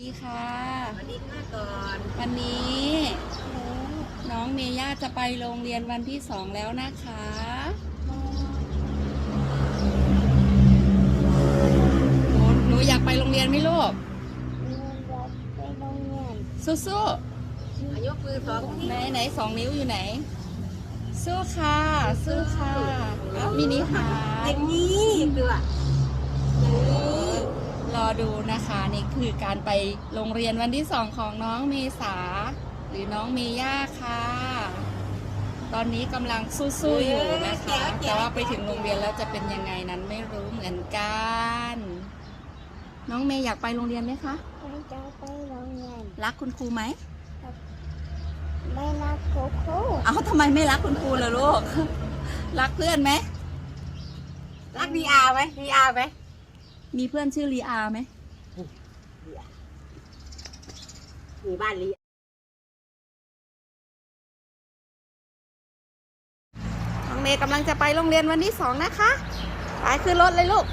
ดีค่ะสวัสดีค่ะก่อนวันนี้น้องเมย่าจะไปโรงเรียนวันที่สองแล้วนะคะหนูหนูอยากไปโรงเรียนไหมลูกสู้อายุมือสองๆไหนไหนสองนิ้วอยู่ไหน สู้ค่ะ สู้ค่ะอ้าวมินิฮาอร์ย่าทงนี้ตัวอย่างนี้ รอดูนะคะนี่คือการไปโรงเรียนวันที่สองของน้องเมษา หรือน้องเมย่าค่ะ ตอนนี้กำลังสู้ๆอยู่นะคะ แต่ว่าไปถึงโรงเรียนแล้วจะเป็นยังไงนั้นไม่รู้เหมือนกัน น้องเมย์อยากไปโรงเรียนไหมคะไม่จะไปโรงเรียนรักคุณครูไหมไม่รักโคโค่เอ้าทำไมไม่รักคุณครูล่ะลูกรักเพื่อนไหมรักดีอาไหมดีอาไหม มีเพื่อนชื่อลีอาไหม มีบ้านลีน้องเมย์กำลังจะไปโรงเรียนวันที่สองนะคะไปขึ้นรถเลยลูก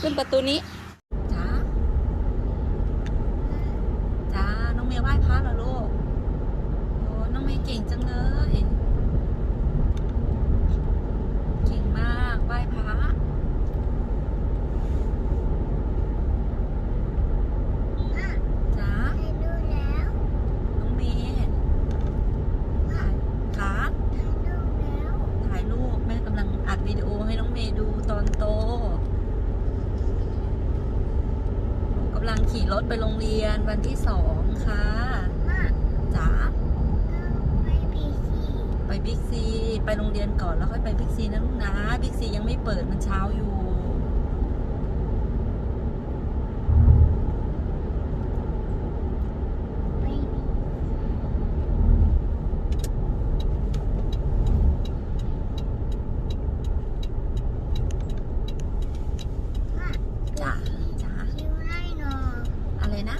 ขึ้นประตูนี้จ้าจ้าน้องเมย์ไหว้พระเหรอลูก โอ้น้องเมย์เก่งจังเลยเก่งมากไหว้พระจ้าไปดูแล้วน้องเมย์ถ่ายขาไปดูแล้วถ่ายรูปแม่กำลังอัดวิดีโอให้น้องเมย์ดูตอนโตหนูกำลังขี่รถไปโรงเรียนวันที่สองค่ะ มา จ๋า ไปพีซี ไปบิ๊กซี ไปโรงเรียนก่อนแล้วค่อยไปบิ๊กซีนะลูกนะ บิ๊กซียังไม่ เช้าอยู่ ไปพี จ้าจ้า คิวให้หนอ อะไรนะ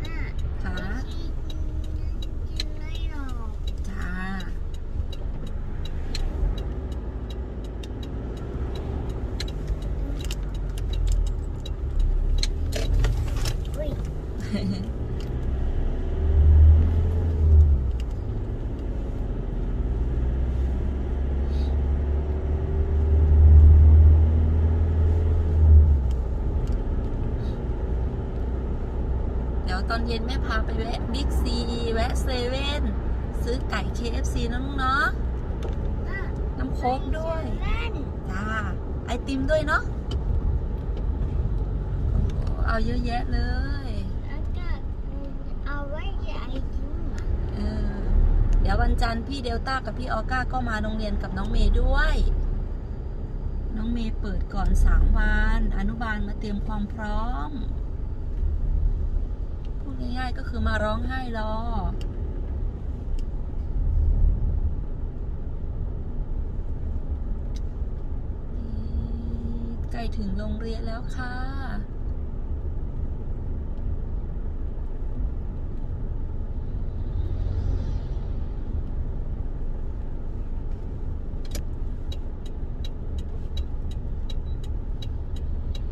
มา ขา คิวให้หนอ จ้า อุ้ย เดี๋ ยวตอนเย็นแม่พาไปแวะบิ๊กซีแวะเซเว่นซื้อไก่ KFC นะลูกเนาะน้ำโค้กด้วยจ้าไอติมด้วยเนาะเอาเยอะแยะเลยเอาไว้ใส่จิ้มอะเออเดี๋ยววันจันทร์พี่เดลต้ากับพี่ออก้าก็มาโรงเรียนกับน้องเมย์ด้วย น้องเมย์เปิดก่อนสามวัน อนุบาลมาเตรียมความพร้อม ง่ายๆ ก็คือมาร้องไห้รอใกล้ถึงโรงเรียนแล้วค่ะ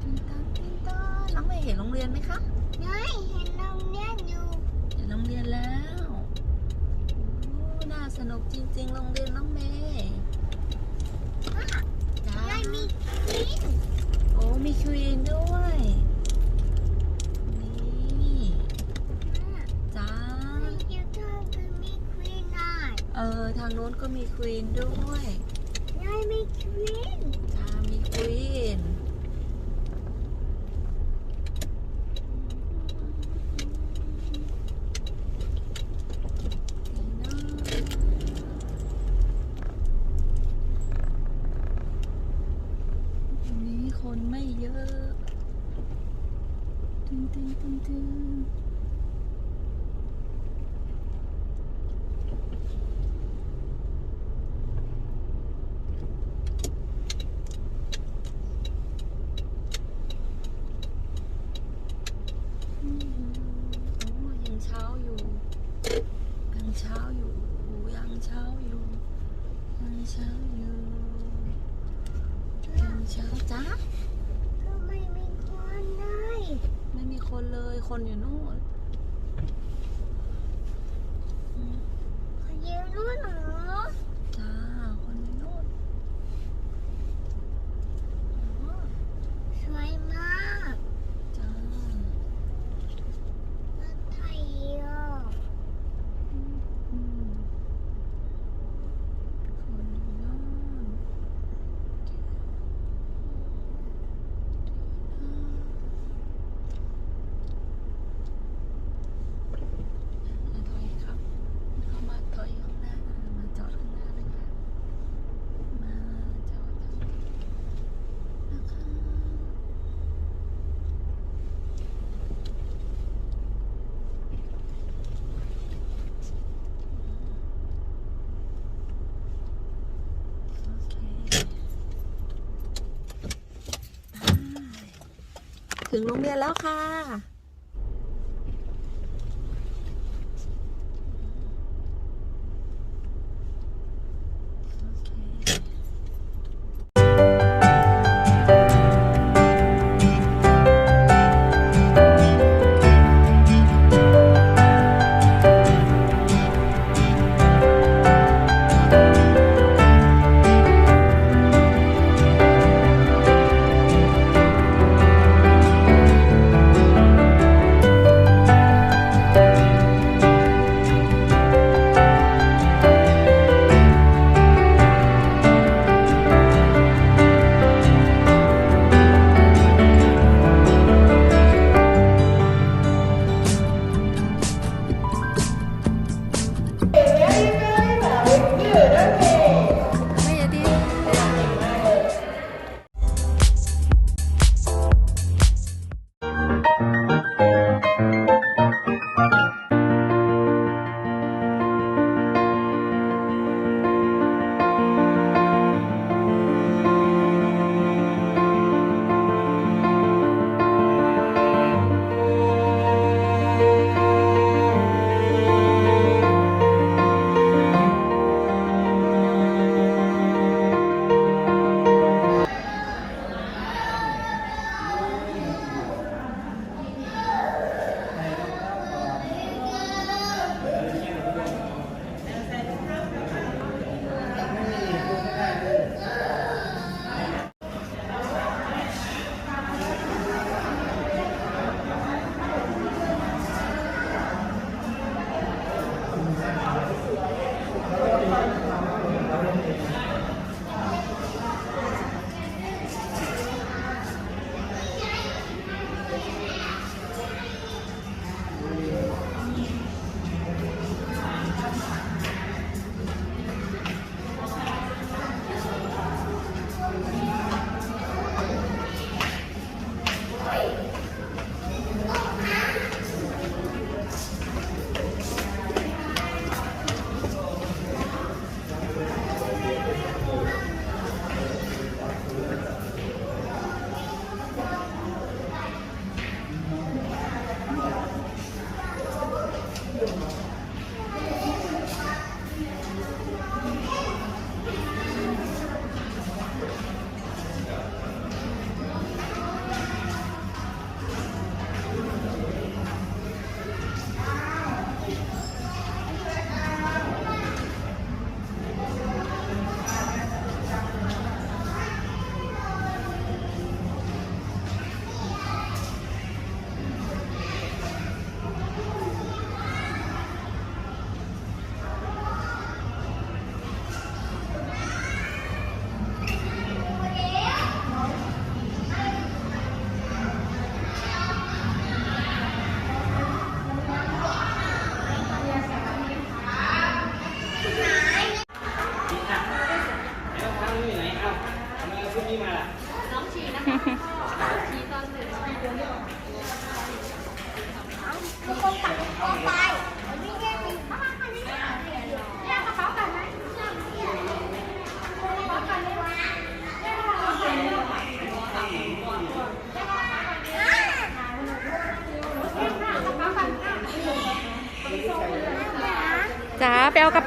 ตินตานตินตานน้องเมย์เห็นโรงเรียนไหมคะ นายเห็นโรงเรียนอยู่ เห็นโรงเรียนแล้วโอ้น่าสนุกจริง ๆ โรงเรียนน้องเมย์จ้านายมีกิน โอ้ มีควีนด้วย นี่ จ้า ยูทูบคือมีควีนนาย เออ ทางโน้น ก็มีควีนด้วย คนเลย คนอยู่นู่น ถึงโรงเรียนแล้วค่ะ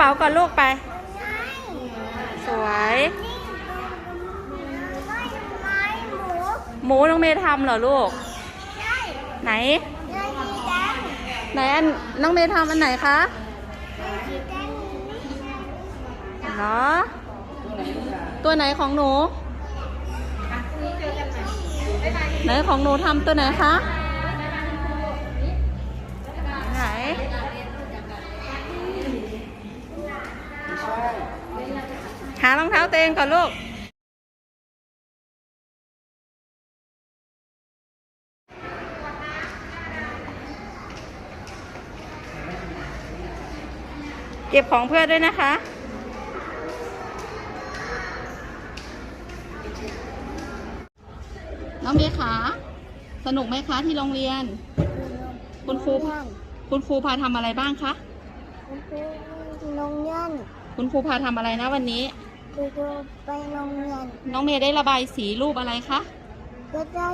าก่อนลูกไป สวย หมูน้องเมย์ทำเหรอลูก ไหน ไหนอันน้องเมย์ทำอันไหนคะเหรอตัวไหนของหนู ไหนของหนูทำตัวไหนคะ ไหน หารองเท้าเตงก่อนลูกเก็บของเพื่อนด้วยนะคะ น้องเมย์ขาสนุกไหมคะที่โรงเรียน คุณครู คุณครูพาทำอะไรบ้างคะ คุณครูโรงเรียน คุณครูพาทำอะไรนะวันนี้ คุณครูไปโรงเรียนน้องเมย์ได้ระบายสีรูปอะไรคะ ก็ได้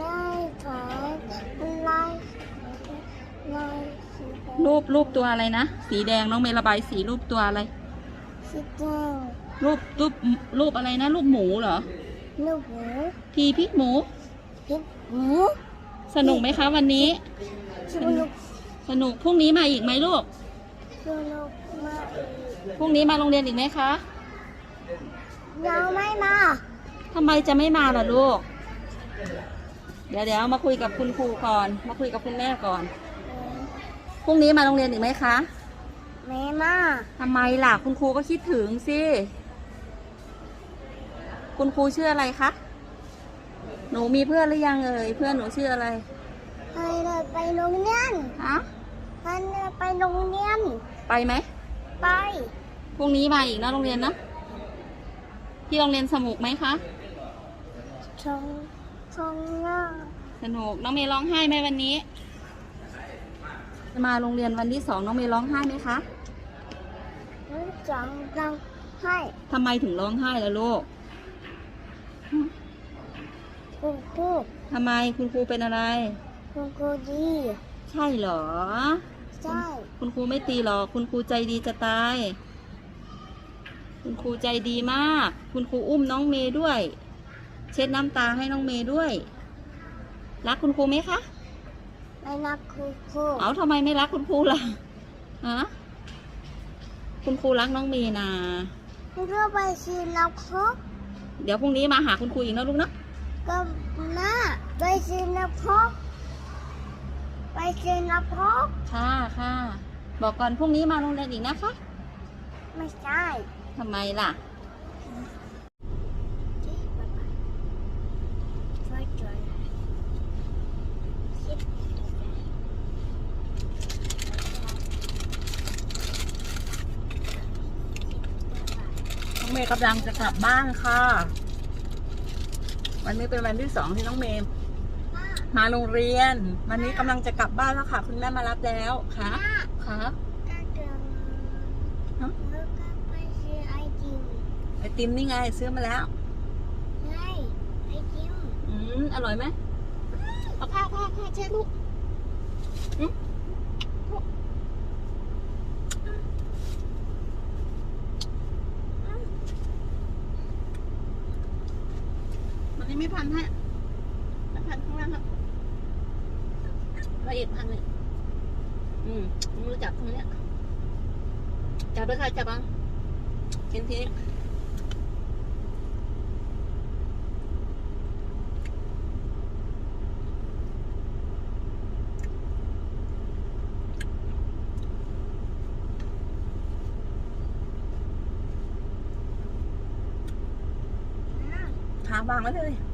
ได้ขายลายลายสีแดงรูปรูปตัวอะไรนะ สีแดงน้องเมย์ระบายสีรูปตัวอะไร สีแดงรูปรูปรูปอะไรนะ รูปหมูเหรอ ลูกหมูทีพริกหมู พริกหมูสนุกไหมคะวันนี้สนุกสนุกพรุ่งนี้มาอีกไหมลูกสนุกมาก พรุ่งนี้มาโรงเรียนอีกไหมคะยังไม่มาทำไมจะไม่มาล่ะลูก เดี๋ยวเดี๋ยวมาคุยกับคุณครูก่อน มาคุยกับคุณแม่ก่อน พรุ่งนี้มาโรงเรียนอีกไหมคะ ไม่มาทำไมล่ะ คุณครูก็คิดถึงสิ คุณครูชื่ออะไรคะ หนูมีเพื่อนหรือยังเอ่ย เพื่อนหนูชื่ออะไรให้เราไปโรงเรียนฮะให้เราไปโรงเรียน ไปไหม ไป พรุ่งนี้มาอีกนะโรงเรียนนะ ที่โรงเรียนสนุกไหมคะชงชงหน้าสนุกน้องเมย์ร้องไห้ไหมวันนี้ มาโรงเรียนวันที่สองน้องเมย์ร้องไห้ไหมคะจังจังให้ทำไมถึงร้องไห้ล่ะลูกคุณครูทำไมคุณครูเป็นอะไร คุณครูดี ใช่เหรอ ใช่ คุณครูไม่ตีหรอก คุณครูใจดีจะตาย คุณครูใจดีมาก คุณครูอุ้มน้องเมย์ด้วย เช็ดน้ำตาให้น้องเมย์ด้วย รักคุณครูไหมคะ ไม่รักคุณครูเอาทำไมไม่รักคุณครูล่ะฮะคุณครูรักน้องเมย์นะคุณครูไปซื้อน้ำครกเดี๋ยวพรุ่งนี้มาหาคุณครูอีกนะลูกนะก็มาไปซื้อน้ำครกไปซื้อน้ำครกค่ะค่ะ บอกก่อนพรุ่งนี้มาโรงเรียนอีกนะคะ ไม่ใช่ ทำไมล่ะ น้องเมย์กำลังจะกลับบ้านค่ะ วันนี้เป็นวันที่สองที่น้องเมย์มาโรงเรียน วันนี้กำลังจะกลับบ้านแล้วค่ะ คุณแม่มารับแล้วค่ะค่ะ ก็เดิน ฮะ แล้วก็ไปซื้อไอติม ไอ ติมนี่ไง ซื้อมาแล้ว ใช่ไอติมอืมอร่อยไหมเอาผ้าผ้าผ้าเช็ดลูกอืมวันนี้ไม่พันให้ไม่พันข้างล่างครับละเอียดพันเลยอืมมึงรู้จักตรงเนี้ยจับด้วยค่ะจับบ้างเห็นที นี้หาวางไว้เลย อ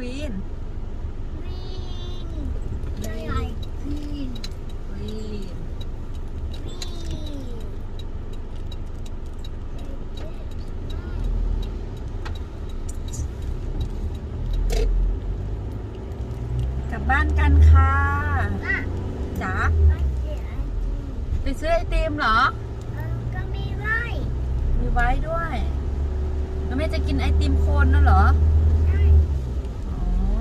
วีนวีนกลับบ้านกันค่ะอะจ๋ามาเสียจริงไปซื้อไอติมเหรอ เออก็มีไร่มีไว้ด้วย แล้วแม่จะกินไอติมโคนน่ะเหรออ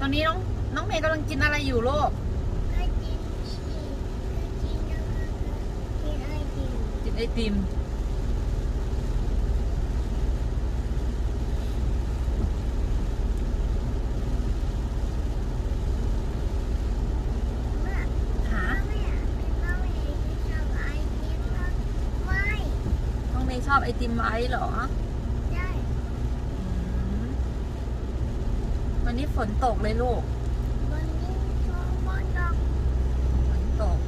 ตอ นนี้น้องน้องเมย์กำลังกินอะไรอยู่ลูกไอติมชีไอติมแล้วก็กินไอติมกินไอติมเมื่อหาถ้าไม่อยากเป็นเราเองที่ชอบไอติมก็ไม่น้องเมย์ชอบไอติมไว้เหรอ ได้ อืม วันนี้ฝนตกเลยลูก วันนี้ชอบมอดอก ฝนตก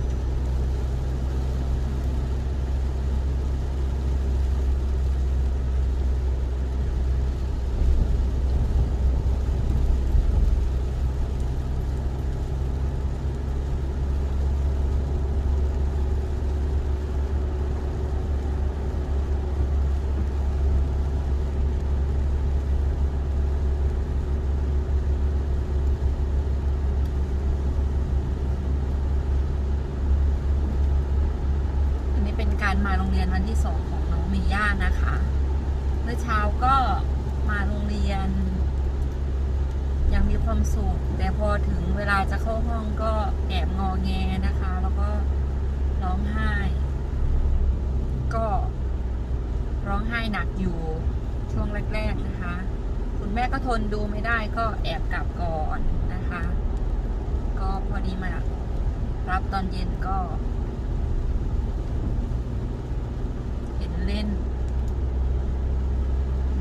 อัน นี้เป็นมาโรงเรียนวันที่สองของน้องเมย่านะคะ เมื่อเช้าก็มาโรงเรียน ยังมีความสุข แต่พอถึงเวลาจะเข้าห้องก็แอบงอแงนะคะ แล้วก็ร้องไห้ ก็ร้องไห้หนักอยู่ช่วงแรกๆนะคะ คุณแม่ก็ทนดูไม่ได้ก็แอบกลับก่อนนะคะ ก็พอดีมารับตอนเย็นก็ เห็นเล่น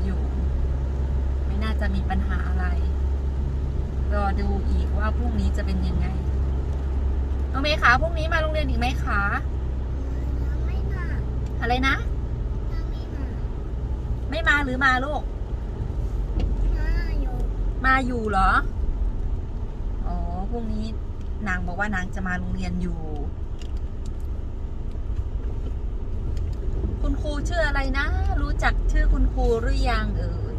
อยู่ ไม่น่าจะมีปัญหาอะไร รอดูอีกว่าพรุ่งนี้จะเป็นยังไงน้องเมย์คะพรุ่งนี้มาโรงเรียนอีกไหมคะยังไม่มาอะไรนะยังไม่มาไม่มาหรือมาลูกมาอยู่ มาอยู่เหรออ๋อพรุ่งนี้นางบอกว่านางจะมาโรงเรียนอยู่ ครูชื่ออะไรนะ รู้จักชื่อคุณครูหรือยังเอ่ย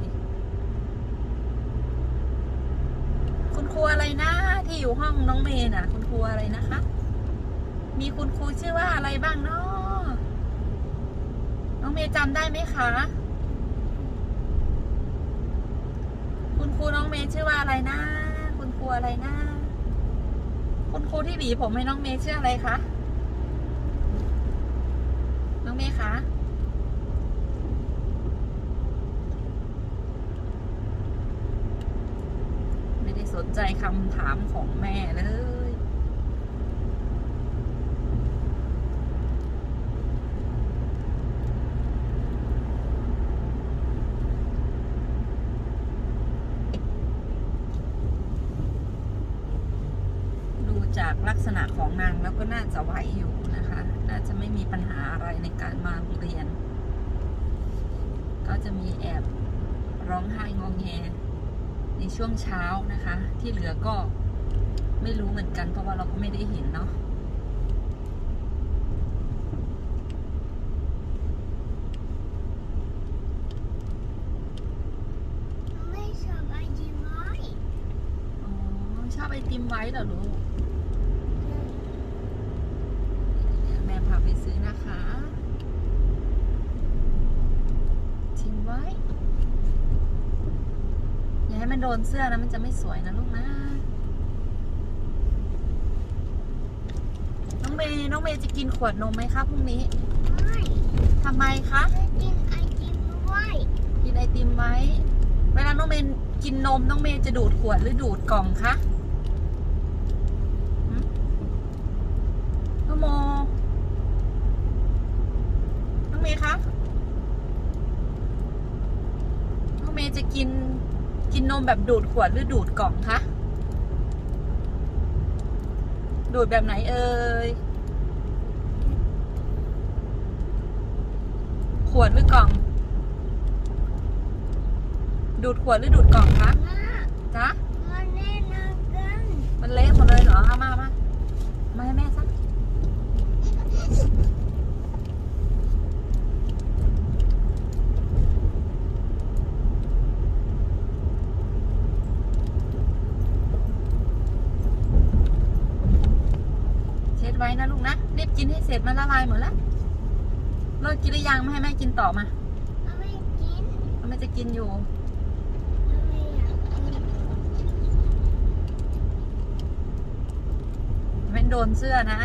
คุณครูอะไรนะที่อยู่ห้องน้องเมย์น่ะ คุณครูอะไรนะคะ มีคุณครูชื่อว่าอะไรบ้างเนาะน้องเมย์จำได้ไหมคะคุณครูน้องเมย์ชื่อว่าอะไรนะ คุณครูอะไรนะ คุณครูที่หวีผมให้น้องเมย์ชื่ออะไรคะ น้องเมย์คะ ไม่ได้ สนใจคำถามของแม่เลยดูจากลักษณะของนางแล้วก็น่าจะไหวอยู่นะคะ น่าจะไม่มีปัญหาอะไรในการมาเรียน ก็จะมีแอบร้องไห้งองแง ในช่วงเช้านะคะ ที่เหลือก็ไม่รู้เหมือนกัน เพราะว่าเราก็ไม่ได้เห็นเนาะไม่ชอบไอติมไว้อ๋อชอบไอติมไว้เหรอลูก เดี๋ยวแม่พาไปซื้อนะคะทิ้งไว้ อย่าให้มันโดนเสื้อนะมันจะไม่สวยนะลูกนะ น้องเมย์น้องเมย์จะกินขวดนมไหมคะพรุ่งนี้ ไม่ทำไมคะ จะกินไอติมไว้กินไอติมไว้ เวลาน้องเมย์กินนมน้องเมย์จะดูดขวดหรือดูดกล่องคะหึน้องโม น้องเมย์คะ น้องเมย์จะกิน กินนม แบบดูดขวดหรือดูดกล่องคะ ดูดแบบไหนเอ่ย ขวดหรือกล่อง ดูดขวดหรือดูดกล่องคะมาจ๊ะมาเล่นน้ำกันมันเละหมดเลยเหรอ เอามามามาให้แม่ซะเช็ดไว้นะลูกนะ รีบกินให้เสร็จมันละลายหมดแล้วเลิกกินหรือยังไม่ให้แม่กินต่อมาเอาไม่กินแม่จะกินอยู่เอาไม่อยากกินเป็นโดนเสื้อนะ